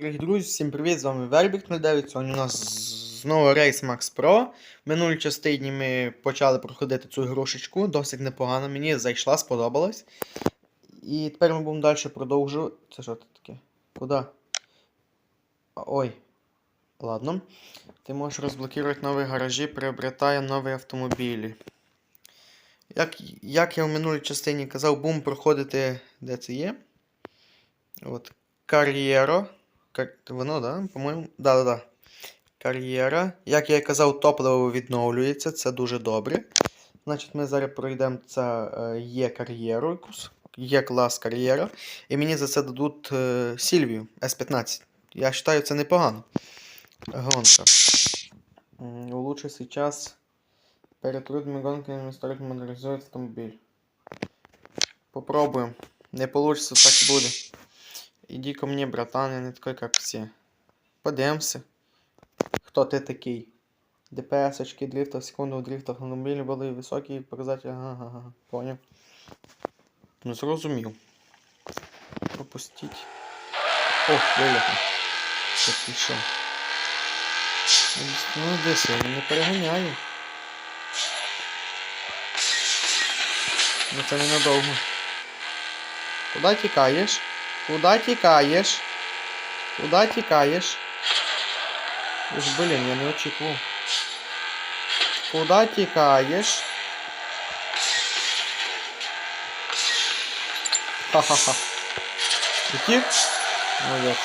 Дорогі друзі, всім привіт! З вами Вербік 09. Сьогодні у нас знову рейс Max Pro. В минулій частині ми почали проходити цю грушечку, досить непогано. Мені зайшла, сподобалась. І тепер ми будемо далі продовжувати. Це що це таке? Куди? Ой. Ладно. Ти можеш розблокувати нові гаражі, приобретає нові автомобілі. Як, як я в минулій частині казав, будемо проходити. Де це є? От. Кар'єро. Воно, да? По-моєму. Да, да, да. Кар'єра. Як я і казав, топливо відновлюється, це дуже добре. Значить, ми зараз пройдемо це е, є кар'єру. Є клас кар'єра. І мені за це дадуть е, Сільвію S15. Я вважаю, це непогано. Гонка. Улучши сейчас. Перед трудными гонками стоит модернизировать автомобиль. Попробуем. Не получится, так и будет. Иди ко мне, братан, я не такой, как все. Подивимося. Хто ти такий? ДПС, очки дрифта, секунду в дрифт автомобілі були високі показателі. Ага, ага, ага. Поняв. Ну, зрозумів. Пропустіть. Ох, вилякав. Що пішов. Ну, десь я не переганяю. Ну це ненадовго. Куда тікаєш? Куда тікаєш? Куда тікаєш? Уж, блін, я не очікував. Куда тікаєш? Ха-ха-ха. Утік? Молодець.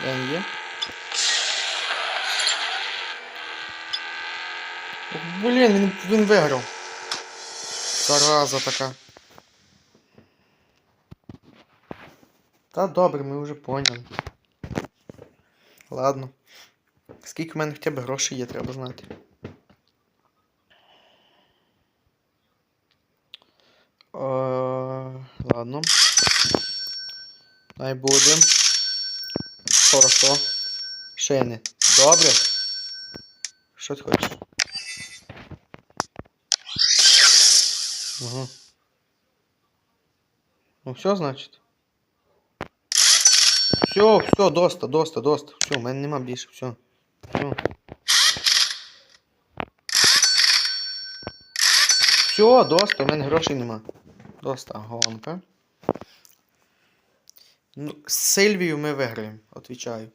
Де він є? Ох, Блін, він, він виграв. Зараза така. Та добре, ми вже поняли. Ладно. Скільки в мене хоча б грошей є, треба знати. Е, ладно. Най буде. Хорошо. Шини. Добре. Що ти хочеш? Ага. Ну все, значить. Все, все, доста, доста, доста. Все, в мене нема більше, все. Все. Все, доста, в мене грошей нема. Доста, гонка. Ну, з Сильвію ми виграємо, отвічаю.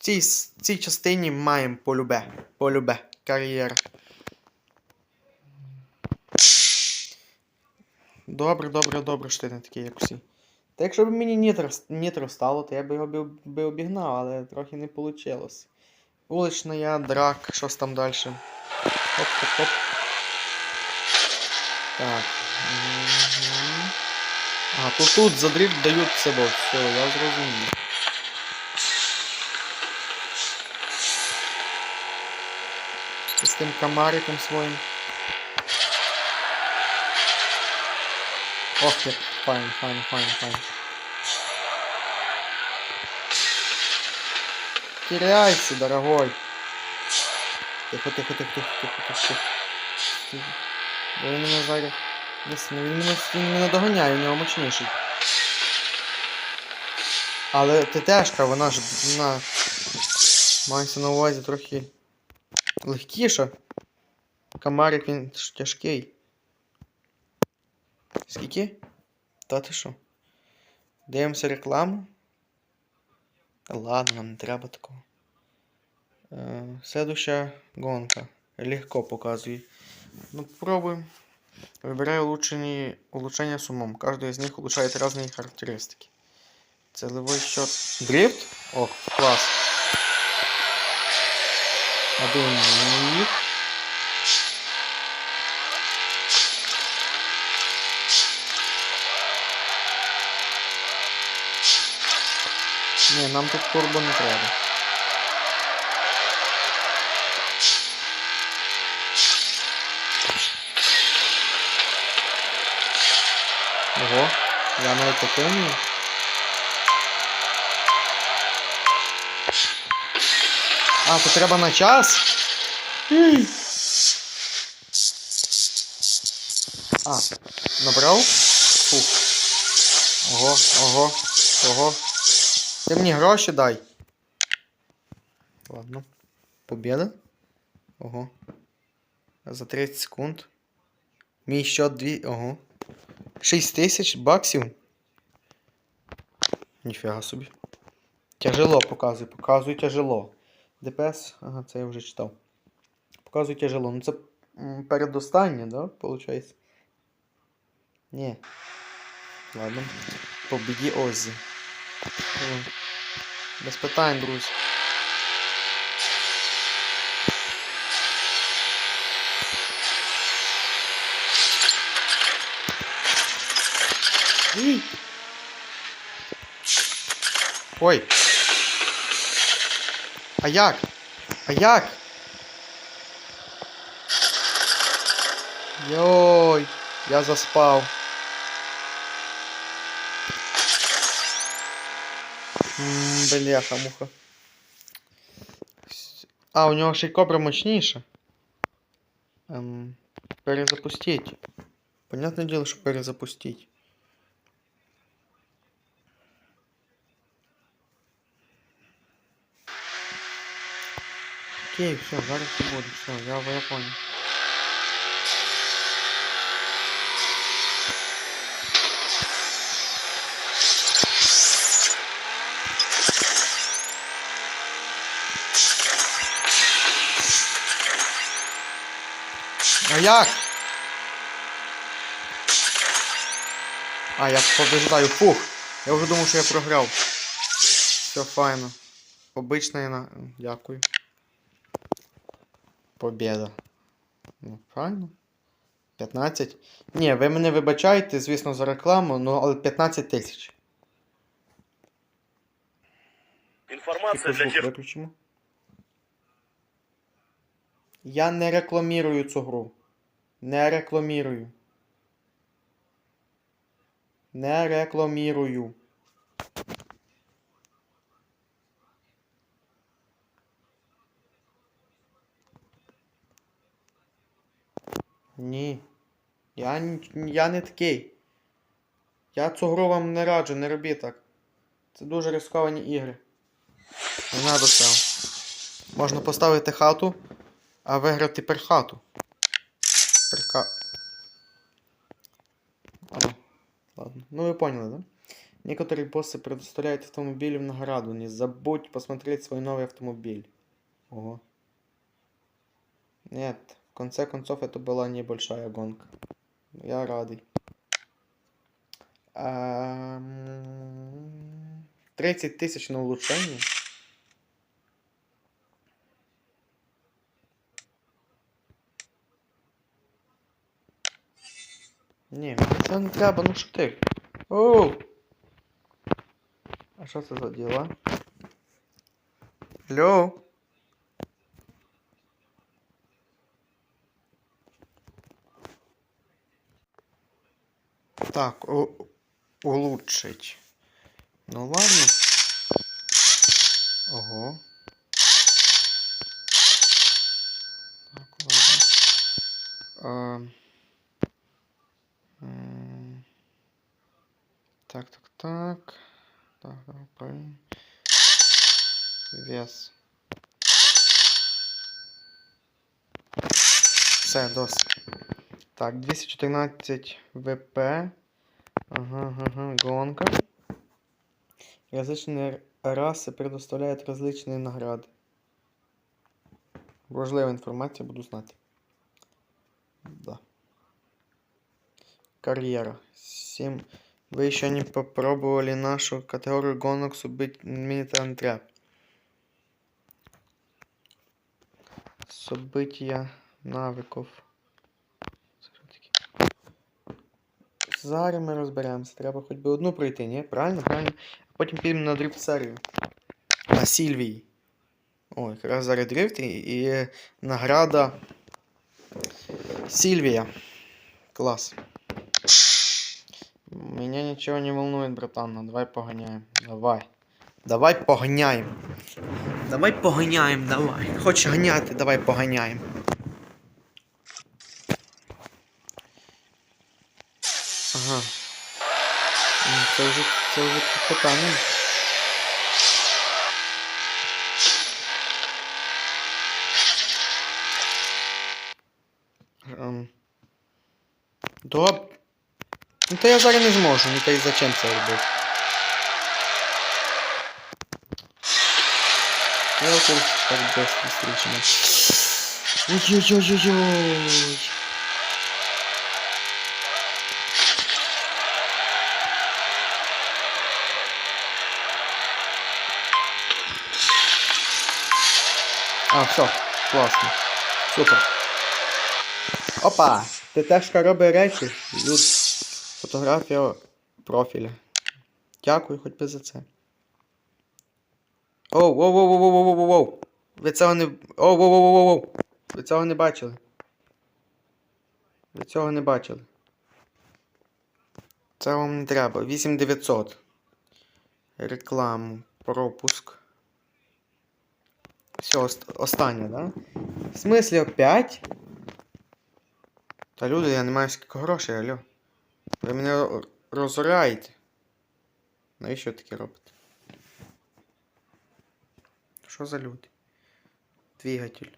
Цій, цій частині маємо полюбе. Полюбе. Кар'єра. Добре, добре, добре, що ти не такий, як всі. Та якщо б мені нітро, нітро стало, то я б його би, обігнав, але трохи не вийшло. Вулична я, драк, щось там далі. Хоп-хоп-хоп. Так. А, то тут за дрифт дають себе. Все, я зрозумів. З тим комариком своїм. Ох, як файн, файн, файн, файн. Теряйся, дорогой. Тихо, тихо, тихо, тихо, тихо, тихо, він мене зараз... Він мене, він мене доганяє, у нього мощніший. Але ТТшка, вона ж, вона... Мається на увазі трохи легкіша. Комарик він тяжкий. Скільки? Та ти що? Дивимося рекламу. Ладно, нам не треба такого. Е, следующая гонка. Легко показує. Ну, попробуем. Выбираю улучшение, улучшение с умом. Каждый из них улучшает разные характеристики. Целевой счет. Дрифт? О, класс. Один миг. Не, нам тут турбо не треба. Ого, я навіть вмію. А, то треба на час? А, набрав? Фух. Ого, ого. Ого. Ти мені гроші дай. Ладно. Побіда. Ого. За 30 секунд. Мій счет дві. Ого. 6 тисяч баксів. Ніфіга собі. Тяжело показуй, показуй тяжело. ДПС, ага, це я вже читав. Показуй тяжело. Ну це м, передостаннє, да, получається? Ні. Ладно. Побіді Оззі. Без питань, друзі. Ой. А як? А як? Йой, я заспав. Бляха, муха. А, у нього ще й кобра мощніша. Ем, перезапустить. Понятне діло, що перезапустить. Окей, все, зараз все буде, все, я, я понял. Як? А, я побеждаю. Фух. Я вже думав, що я програв. Все файно. Обична на. Дякую. Побєда. Ну, правильно. 15. Ні, ви мене вибачаєте, звісно, за рекламу, ну але 15 тисяч. Информация Тихо, для тех, виключимо. Я не рекламірую цю гру. Не рекламірую. Не рекламірую. Ні. Я, я не такий. Я цю гру вам не раджу, не робіть так. Це дуже рисковані ігри. Не надо цього. Можна поставити хату, а виграти per хату. Перка... А, ладно. Ну вы поняли, да? Некоторые боссы предоставляют автомобили в награду. Не забудь посмотреть свой новый автомобиль. Ого. Нет, в конце концов это была небольшая гонка. Я радий. Ам, 30 тысяч на улучшение. Ні, мені не треба, ну що ти? Оу! А що це за діла? Алло? Так, у... улучшить. Ну ладно. Ого. Так, ладно. Ем. М, Так, так, так. Так, давай правильно. Вес. Все, досить. Так, 214 ВП. Ага, ага, ага, гонка. Различные расы предоставляют различные награды. Важлива інформація, буду знати. Да. Карьера. 7. Вы еще не попробовали нашу категорию гонок субить мини-трантряп. События навиків. Це що таке? Зараз ми розберемося. Треба хоч би одну пройти, ні? Правильно, правильно. А потім підемо на дрифт серію. На Сільвії. Ой, якраз зараз дрифт і, і награда Сильвия. Класс. Меня ничего не волнует, братан. Ну, давай погоняем. Давай. Давай погоняем. Давай погоняем, давай. Хочеш ганяти, давай погоняем. Ага. М, Це вже Це вже питання. Ем. Ну то я зараз не зможу, ну то й зачем це робити? Я якось так без зустрічено. Ой-ой-ой-ой-ой. А, все, класно. Супер. Опа! Ти теж робить речі. Люд. Фотографія профіля. Дякую хоч би за це. Оу, воу, воу, воу, воу, воу, воу. Ви цього не. Оу, воу, воу, воу, воу. Ви цього не бачили. Ви цього не бачили. Це вам не треба. 8900. Рекламу. Пропуск. Все, ост- останнє, да? В смислі опять? Та люди, я не маю скільки грошей, алло. Ви мене ро- розоряєте. Навіщо таке робите? Що за люди? Двигатель.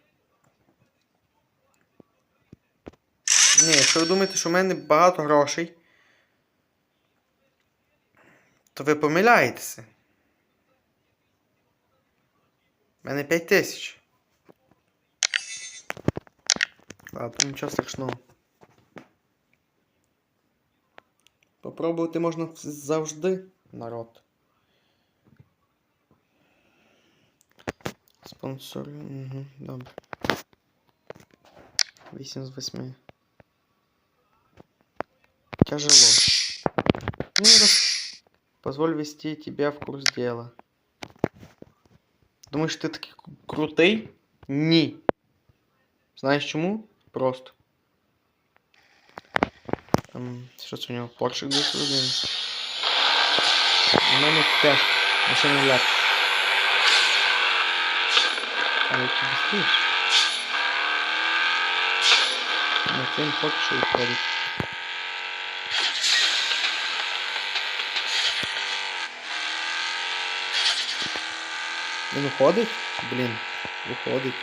Ні, якщо ви думаєте, що в мене багато грошей, то ви помиляєтеся. У мене 5 тисяч. Ладно, нічого страшного. Попробувати можна завжди, народ. Спонсори. Угу, добре. 8 з 8. Тяжело. Ну, раз... Позволь ввести тебя в курс дела. Думаєш, ти такий к- крутий? Ні. Знаєш чому? Просто. Там, що це у нього? Porsche 911. У мене теж машина ляп. А які быстріше? На цим поки що відходить. Він уходить? Блін, уходить.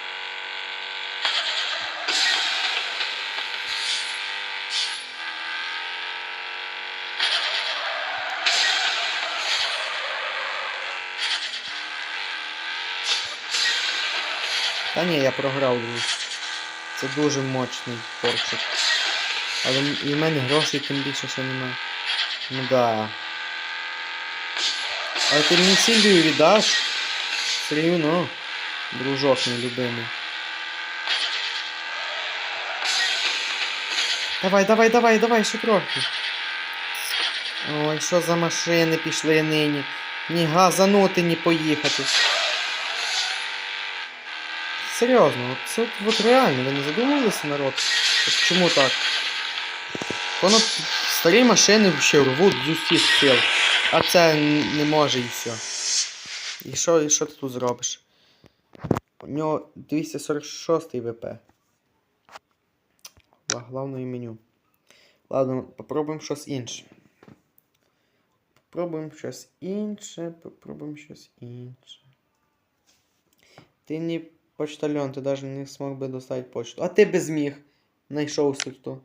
Та ні, я програв. Це дуже мощний порчик. Але і в мене грошей тим більше ще немає. Ну да. Але ти мені Сильвію віддаш? Все рівно, дружок мій любимий. Давай, давай, давай, давай, ще трохи. Ой, що за машини пішли нині. Ні газанути, ні поїхати. Серйозно, це от, реально, ви не задумувалися, народ? От чому так? Воно старі машини ще рвуть з усіх сил, а це не може і все. І що, і що ти тут зробиш? У нього 246 ВП. Ва, Главное меню. Ладно, попробуємо щось інше. Попробуємо щось інше, попробуємо щось інше. Ти не почтальон, ти навіть не змог би доставити почту. А ти би зміг. Найшовся хто.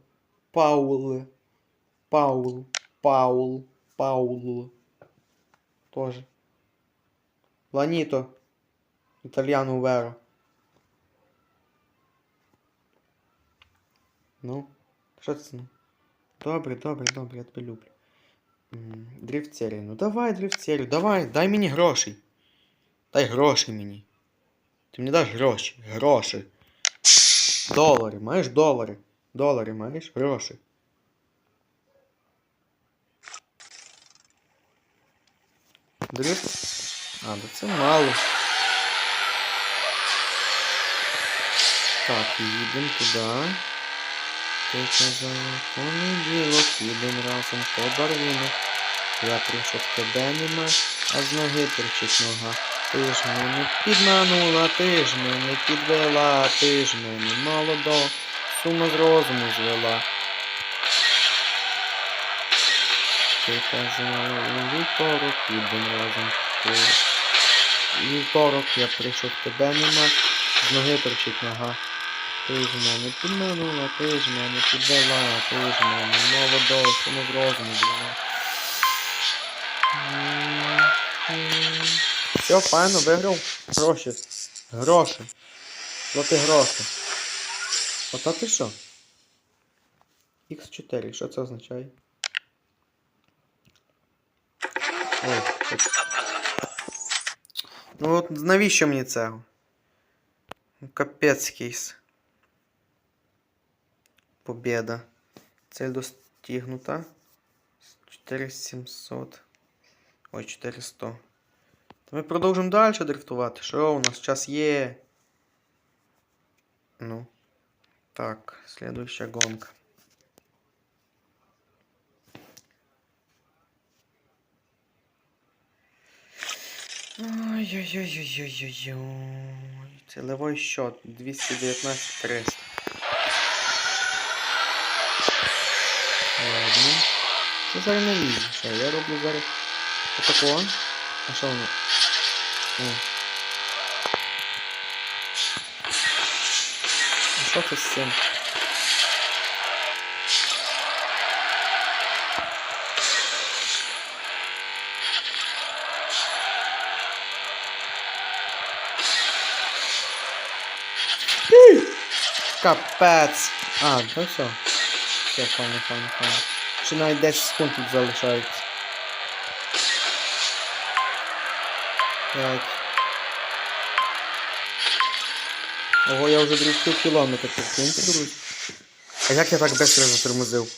Паул. Паул. Паул. Паул. Тоже. Ланіто. Італіану Веро. Ну, що це? ну? Добре, добре, добре, я тебе люблю. М, Ну давай, дрифтсерію, давай, дай мені грошей. Дай гроші мені. Ти мені даш гроші. Гроші. Долари, маєш долари. Долари маєш гроші. Дрифт? А, да це мало. Так, їдемо туди. Ти казав, понеділок, їдемо разом по барвінок. Я прийшов, тебе нема, а з ноги торчить нога. Ти ж мене підманула, ти ж мене підвела, ти ж мене молодо, сума з розуму звела. яка знала. У вівторок підемо разом. У Вівторок я прийшов, тебе нема. З ноги торчить нога. Ти ж мене підманула, ти ж мене підвела, ти ж мене молодого, сину з розуму звела. Все, файно, виграв. Гроші. Гроші. Плати гроші. Ота ти що? Х4, що це означає? Ой. Ну от навіщо мені це? Капець кейс. Побєда. Цель достигнута. 4700. Ой, 400. Та ми продовжимо далі дрифтувати. Що у нас час є? Ну. Так, следующая гонка. Ой-ой-ой-ой-ой-ой. Целевой счет 219 300. Ладно. Це зараз не візі. Що, я роблю зараз отако. А що воно? О. А що це з цим? Капець. А, ну все. Все, файно, файно, файно. Ще навіть 10 секунд тут 5. Ого, я вже дрифтив кілометр, прикиньте, друзі. А як я так швидко затормозив?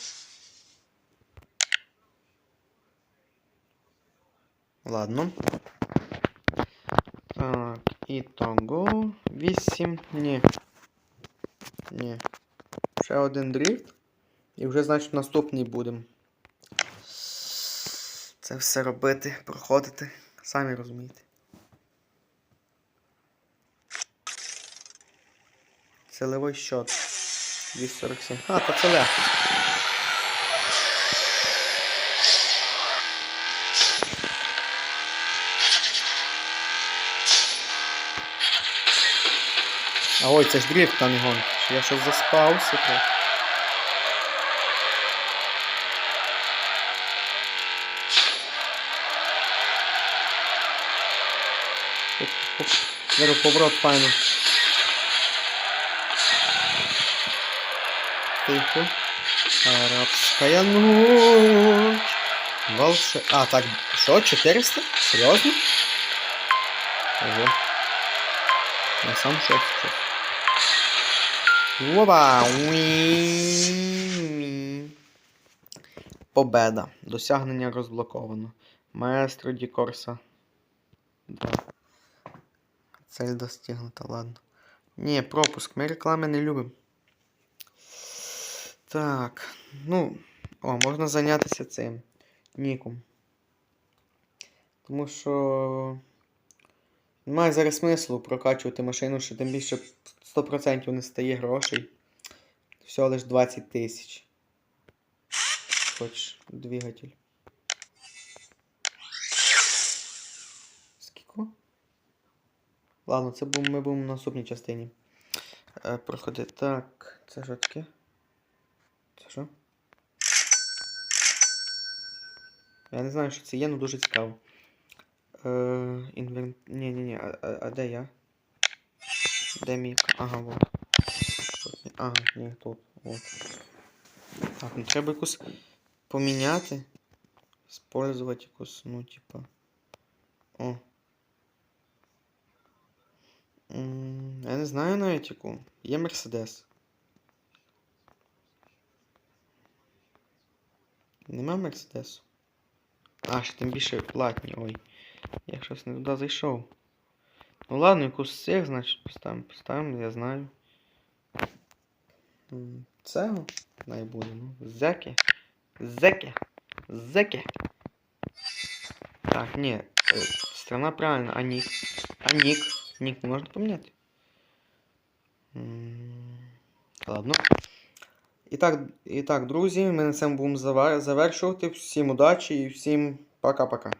Ладно. Так, ітого. 8. Ні. Ні. Ще один дрифт. І вже, значить, наступний будемо. Це все робити, проходити. Самі розумієте. Целевой счет. 247. А, та це легко. А ой, це ж дрифт, а не. Я щось заспався оп. Поворот файно. Тихо. Арабская ночь. Волше... А, так, що, 400? Серйозно? Ого. Я сам шок. Опа! Победа. Досягнення розблоковано. Маестро Ді Корса. Да. Цель достигнута, ладно. Ні, пропуск. Ми реклами не любимо. Так. Ну. О, можна зайнятися цим. Ніком. Тому що. Немає зараз смислу прокачувати машину, що тим більше 100% не стає грошей. Всього лиш 20 тисяч. Хоч двигатель. Скільки? Ладно, це ми будемо в наступній частині. Е, проходити. Так, це що таке? Це що? Я не знаю, що це є, але дуже цікаво. Е, інвент... Ні, ні, ні, а, а, а де я? Де мій? Ага, вот. Ага, ні, тут. От. Так, ну треба якусь поміняти. Использовать якусь, ну, типа. О. М, Я не знаю навіть яку. Є Мерседес. Нема Мерседесу. А, ще тим більше платні, ой. Я щось не туди зайшов. Ну ладно, якусь з цих, значить, поставимо. Поставимо, я знаю. М, Цього най буде, ну. Зеки. Зеки. Зеки. Так, ні. е, Страна правильно, а нік. А нік. Нік не можна поміняти. М, Ладно. І так, і так, друзі, ми на цьому будемо завершувати. Всім удачі і всім пока-пока.